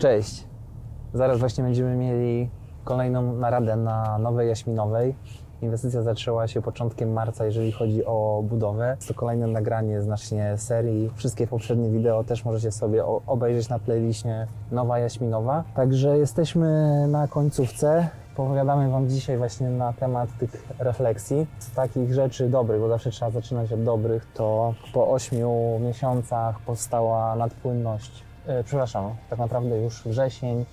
Cześć. Zaraz właśnie będziemy mieli kolejną naradę na Nowej Jaśminowej. Inwestycja zaczęła się początkiem marca, jeżeli chodzi o budowę. Jest to kolejne nagranie z naszej serii. Wszystkie poprzednie wideo też możecie sobie obejrzeć na playliście Nowa Jaśminowa. Także jesteśmy na końcówce. Powiadamy Wam dzisiaj właśnie na temat tych refleksji. Z takich rzeczy dobrych, bo zawsze trzeba zaczynać od dobrych, to po 8 miesiącach powstała nadpłynność E, przepraszam, tak naprawdę już wrzesień,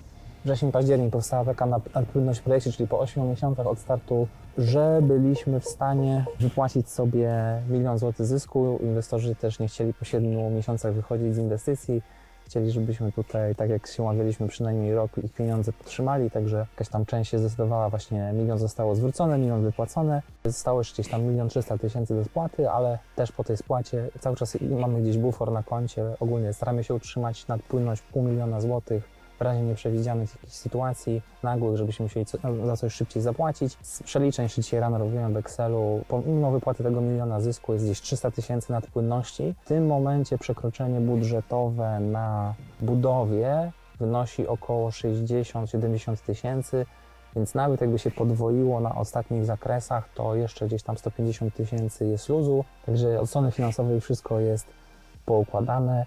wrzesień, październik powstała taka nad- nadpłynność w projekcie, czyli po 8 miesiącach od startu, że byliśmy w stanie wypłacić sobie milion złotych zysku. Inwestorzy też nie chcieli po 7 miesiącach wychodzić z inwestycji. Chcieli, żebyśmy tutaj, tak jak się umawialiśmy, przynajmniej rok ich pieniądze podtrzymali, także jakaś tam część się zdecydowała, właśnie milion zostało zwrócone, milion wypłacone. Zostało jeszcze gdzieś tam milion trzysta tysięcy do spłaty, ale też po tej spłacie cały czas mamy gdzieś bufor na koncie. Ogólnie staramy się utrzymać nadpłynność pół miliona złotych w razie nieprzewidzianych jakichś sytuacji nagłych, żebyśmy musieli co, za coś szybciej zapłacić. Z przeliczeń jeszcze dzisiaj rano robiłem w Excelu, pomimo wypłaty tego miliona zysku jest gdzieś 300 tysięcy nadpłynności. W tym momencie przekroczenie budżetowe na budowie wynosi około 60-70 tysięcy, więc nawet jakby się podwoiło na ostatnich zakresach, to jeszcze gdzieś tam 150 tysięcy jest luzu, także od strony finansowej wszystko jest poukładane.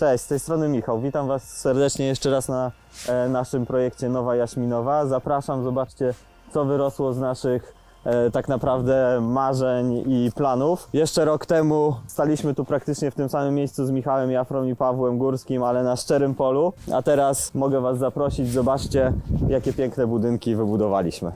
Cześć, z tej strony Michał. Witam Was serdecznie jeszcze raz na e, naszym projekcie Nowa Jaśminowa. Zapraszam, zobaczcie, co wyrosło z naszych e, tak naprawdę marzeń i planów. Jeszcze rok temu staliśmy tu praktycznie w tym samym miejscu z Michałem Jafrą i Pawłem Górskim, ale na szczerym polu. A teraz mogę Was zaprosić, zobaczcie, jakie piękne budynki wybudowaliśmy.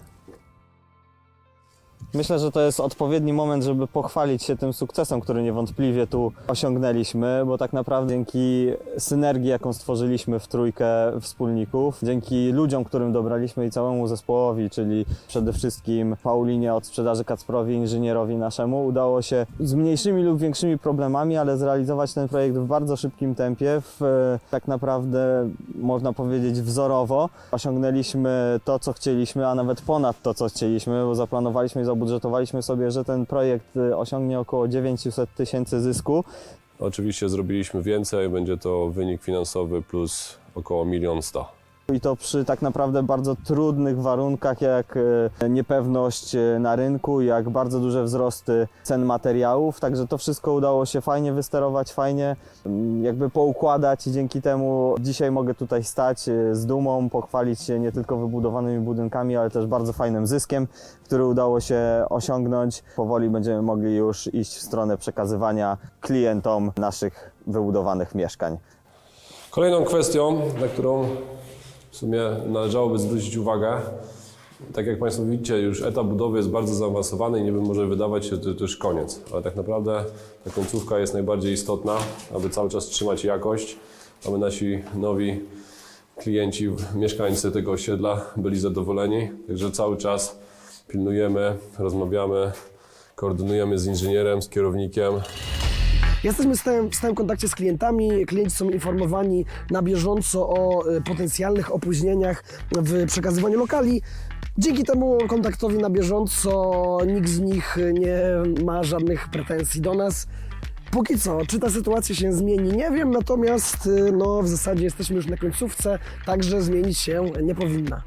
Myślę, że to jest odpowiedni moment, żeby pochwalić się tym sukcesem, który niewątpliwie tu osiągnęliśmy, bo tak naprawdę dzięki synergii, jaką stworzyliśmy w trójkę wspólników, dzięki ludziom, którym dobraliśmy i całemu zespołowi, czyli przede wszystkim Paulinie od sprzedaży Kacprowi, inżynierowi naszemu, udało się z mniejszymi lub większymi problemami, ale zrealizować ten projekt w bardzo szybkim tempie, w tak naprawdę można powiedzieć wzorowo. Osiągnęliśmy to, co chcieliśmy, a nawet ponad to, co chcieliśmy, bo zaplanowaliśmy i zabudżetowaliśmy sobie, że ten projekt y, osiągnie około 900 tysięcy zysku. Oczywiście zrobiliśmy więcej, będzie to wynik finansowy plus około milion sto. I to przy tak naprawdę bardzo trudnych warunkach, jak e, niepewność e, na rynku, jak bardzo duże wzrosty cen materiałów. Także to wszystko udało się fajnie wysterować, fajnie mm, jakby poukładać i dzięki temu dzisiaj mogę tutaj stać e, z dumą, pochwalić się nie tylko wybudowanymi budynkami, ale też bardzo fajnym zyskiem, który udało się osiągnąć. Powoli będziemy mogli już iść w stronę przekazywania klientom naszych wybudowanych mieszkań. Kolejną kwestią, na którą w sumie należałoby zwrócić uwagę, tak jak Państwo widzicie, już etap budowy jest bardzo zaawansowany i niby może wydawać się, że to już koniec, ale tak naprawdę ta końcówka jest najbardziej istotna, aby cały czas trzymać jakość, aby nasi nowi klienci, mieszkańcy tego osiedla byli zadowoleni, także cały czas pilnujemy, rozmawiamy, koordynujemy z inżynierem, z kierownikiem, Jesteśmy w stałym, w stałym kontakcie z klientami. Klienci są informowani na bieżąco o y, potencjalnych opóźnieniach w przekazywaniu lokali. Dzięki temu kontaktowi na bieżąco nikt z nich nie ma żadnych pretensji do nas. Póki co, czy ta sytuacja się zmieni, nie wiem, natomiast y, no, w zasadzie jesteśmy już na końcówce, także zmienić się nie powinna.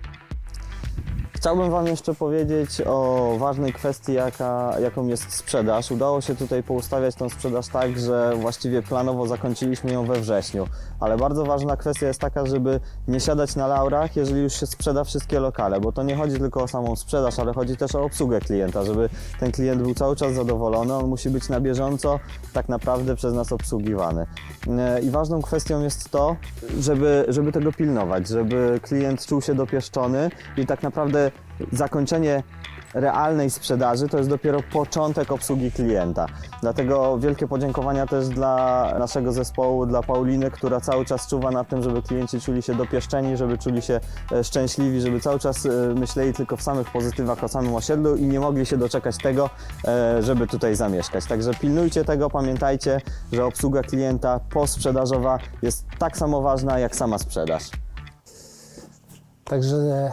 Chciałbym Wam jeszcze powiedzieć o ważnej kwestii, jaka, jaką jest sprzedaż. Udało się tutaj poustawiać tą sprzedaż tak, że właściwie planowo zakończyliśmy ją we wrześniu. Ale bardzo ważna kwestia jest taka, żeby nie siadać na laurach, jeżeli już się sprzeda wszystkie lokale, bo to nie chodzi tylko o samą sprzedaż, ale chodzi też o obsługę klienta, żeby ten klient był cały czas zadowolony, on musi być na bieżąco tak naprawdę przez nas obsługiwany. E, I ważną kwestią jest to, żeby, żeby tego pilnować, żeby klient czuł się dopieszczony i tak naprawdę zakończenie realnej sprzedaży to jest dopiero początek obsługi klienta. Dlatego wielkie podziękowania też dla naszego zespołu, dla Pauliny, która cały czas czuwa nad tym, żeby klienci czuli się dopieszczeni, żeby czuli się e, szczęśliwi, żeby cały czas e, myśleli tylko w samych pozytywach o samym osiedlu i nie mogli się doczekać tego, e, żeby tutaj zamieszkać. Także pilnujcie tego, pamiętajcie, że obsługa klienta posprzedażowa jest tak samo ważna jak sama sprzedaż. Także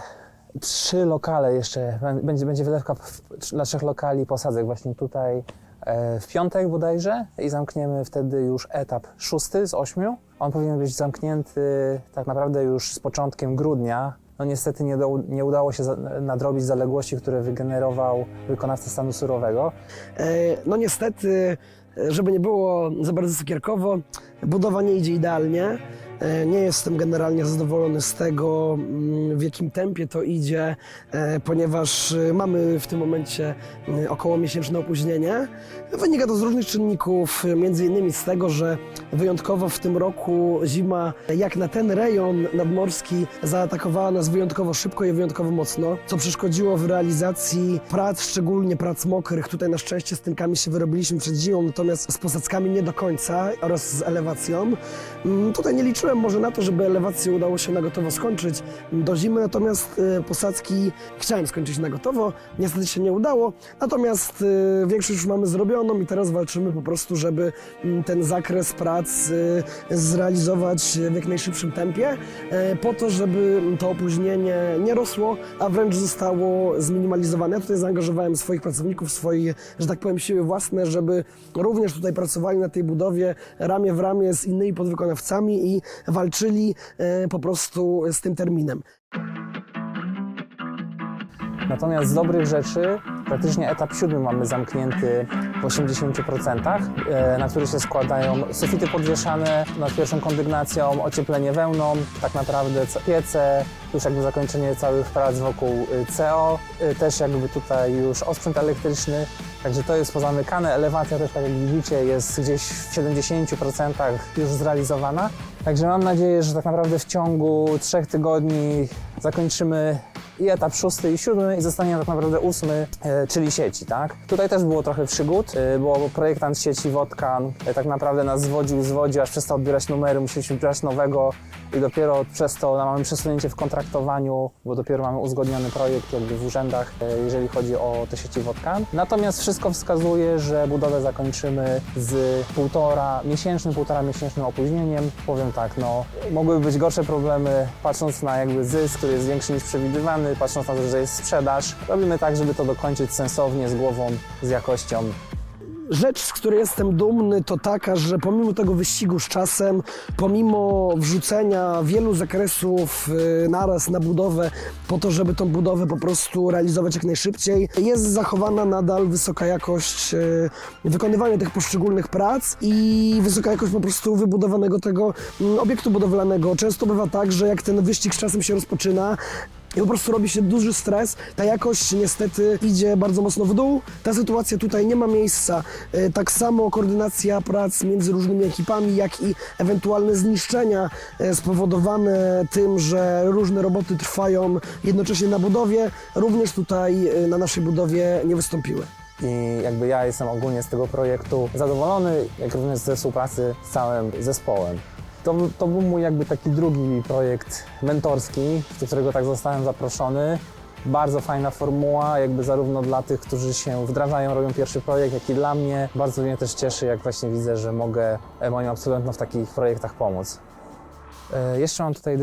trzy lokale jeszcze, będzie, będzie wylewka w- dla trzech lokali posadzek właśnie tutaj e, w piątek bodajże i zamkniemy wtedy już etap szósty z ośmiu. On powinien być zamknięty tak naprawdę już z początkiem grudnia. No niestety nie, do, nie udało się za, nadrobić zaległości, które wygenerował wykonawca stanu surowego. E, No niestety, e, żeby nie było za bardzo cukierkowo, budowa nie idzie idealnie. E, Nie jestem generalnie zadowolony z tego, mm, w jakim tempie to idzie, e, ponieważ e, mamy w tym momencie mm, około miesięczne opóźnienie. Wynika to z różnych czynników, między innymi z tego, że wyjątkowo w tym roku zima, jak na ten rejon nadmorski, zaatakowała nas wyjątkowo szybko i wyjątkowo mocno, co przeszkodziło w realizacji prac, szczególnie prac mokrych. Tutaj na szczęście z tynkami się wyrobiliśmy przed zimą, natomiast z posadzkami nie do końca oraz z elewacją. Mm, Tutaj nie liczyłem może na to, żeby elewację udało się na gotowo skończyć do zimy, natomiast e, posadzki chciałem skończyć na gotowo. Niestety się nie udało, natomiast e, większość już mamy zrobioną i teraz walczymy po prostu, żeby mm, ten zakres prac e, zrealizować w jak najszybszym tempie, po to, żeby to opóźnienie nie rosło, a wręcz zostało zminimalizowane. Ja tutaj zaangażowałem swoich pracowników, swoje, że tak powiem, siły własne, żeby również tutaj pracowali na tej budowie ramię w ramię z innymi podwykonawcami i walczyli e, po prostu z tym terminem. Natomiast z dobrych rzeczy praktycznie etap siódmy mamy zamknięty w 80%, e, na który się składają sufity podwieszane nad pierwszą kondygnacją, ocieplenie wełną, tak naprawdę piece, już jakby zakończenie całych prac wokół y, CO, też jakby tutaj już osprzęt elektryczny, także to jest pozamykane. Elewacja też, tak jak widzicie, jest gdzieś w 70% już zrealizowana. Także mam nadzieję, że tak naprawdę w ciągu trzech tygodni zakończymy i etap szósty i siódmy i zostanie tak naprawdę ósmy, e, czyli sieci, tak? Tutaj też było trochę przygód, e, bo projektant sieci Wodkan e, tak naprawdę nas zwodził, zwodził, aż przestał odbierać numery, musieliśmy brać nowego i dopiero przez to mamy przesunięcie w kontraktowaniu, bo dopiero mamy uzgodniony projekt jakby w urzędach, e, jeżeli chodzi o te sieci Wodkan. Natomiast wszystko wskazuje, że budowę zakończymy z półtora miesięcznym, półtora miesięcznym opóźnieniem. Powiem tak, no mogłyby być gorsze problemy, patrząc na jakby zysk, który jest większy niż przewidywany, patrząc na to, że jest sprzedaż. Robimy tak, żeby to dokończyć sensownie, z głową, z jakością. Rzecz, z której jestem dumny, to taka, że pomimo tego wyścigu z czasem, pomimo wrzucenia wielu zakresów y, naraz na budowę, po to, żeby tą budowę po prostu realizować jak najszybciej, jest zachowana nadal wysoka jakość y, wykonywania tych poszczególnych prac i wysoka jakość po prostu wybudowanego tego mm, obiektu budowlanego. Często bywa tak, że jak ten wyścig z czasem się rozpoczyna, i po prostu robi się duży stres. Ta jakość niestety idzie bardzo mocno w dół. Ta sytuacja tutaj nie ma miejsca. E, Tak samo koordynacja prac między różnymi ekipami, jak i ewentualne zniszczenia e, spowodowane tym, że różne roboty trwają jednocześnie na budowie, również tutaj e, na naszej budowie nie wystąpiły. I jakby ja jestem ogólnie z tego projektu zadowolony, jak również ze współpracy z całym zespołem. To, to był mój jakby taki drugi projekt mentorski, do którego tak zostałem zaproszony. Bardzo fajna formuła, jakby zarówno dla tych, którzy się wdrażają, robią pierwszy projekt, jak i dla mnie. Bardzo mnie też cieszy, jak właśnie widzę, że mogę e, moim absolwentom w takich projektach pomóc. E, Jeszcze mam tutaj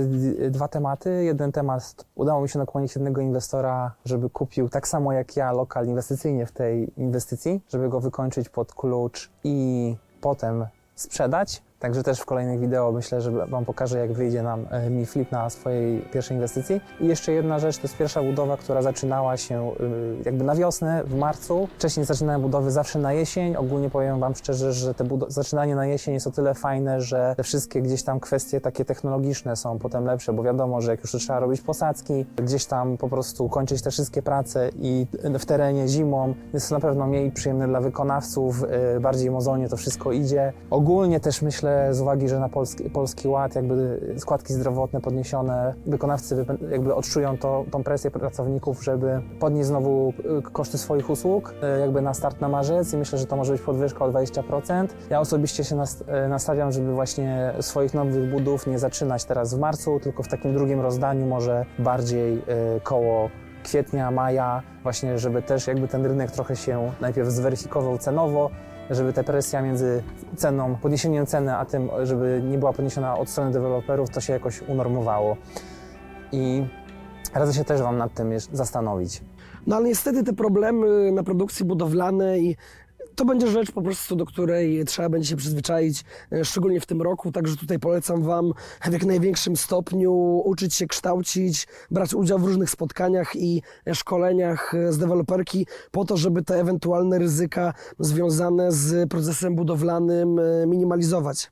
dwa tematy. Jeden temat, udało mi się nakłonić jednego inwestora, żeby kupił tak samo jak ja lokal inwestycyjnie w tej inwestycji, żeby go wykończyć pod klucz i potem sprzedać. Także też w kolejnych wideo myślę, że Wam pokażę, jak wyjdzie nam e, mi flip na swojej pierwszej inwestycji. I jeszcze jedna rzecz, to jest pierwsza budowa, która zaczynała się y, jakby na wiosnę, w marcu. Wcześniej zaczynałem budowy zawsze na jesień. Ogólnie powiem Wam szczerze, że te zaczynanie na jesień jest o tyle fajne, że te wszystkie gdzieś tam kwestie takie technologiczne są potem lepsze, bo wiadomo, że jak już trzeba robić posadzki, gdzieś tam po prostu kończyć te wszystkie prace i w terenie zimą jest to na pewno mniej przyjemne dla wykonawców, y, bardziej mozolnie to wszystko idzie. Ogólnie też myślę z uwagi, że na polski, polski ład jakby składki zdrowotne podniesione, wykonawcy jakby odczują to, tą presję pracowników, żeby podnieść znowu y, koszty swoich usług y, jakby na start na marzec i myślę, że to może być podwyżka o 20%. Ja osobiście się y, nastawiam, żeby właśnie swoich nowych budów nie zaczynać teraz w marcu, tylko w takim drugim rozdaniu może bardziej koło kwietnia, maja, właśnie żeby też jakby ten rynek trochę się najpierw zweryfikował cenowo, żeby ta presja między ceną, podniesieniem ceny, a tym, żeby nie była podniesiona od strony deweloperów, to się jakoś unormowało. I radzę się też Wam nad tym zastanowić. No ale niestety te problemy na produkcji budowlanej to będzie rzecz po prostu, do której trzeba będzie się przyzwyczaić, e, szczególnie w tym roku, także tutaj polecam Wam w jak największym stopniu uczyć się kształcić, brać udział w różnych spotkaniach i szkoleniach e, z deweloperki po to, żeby te ewentualne ryzyka związane z procesem budowlanym e, minimalizować.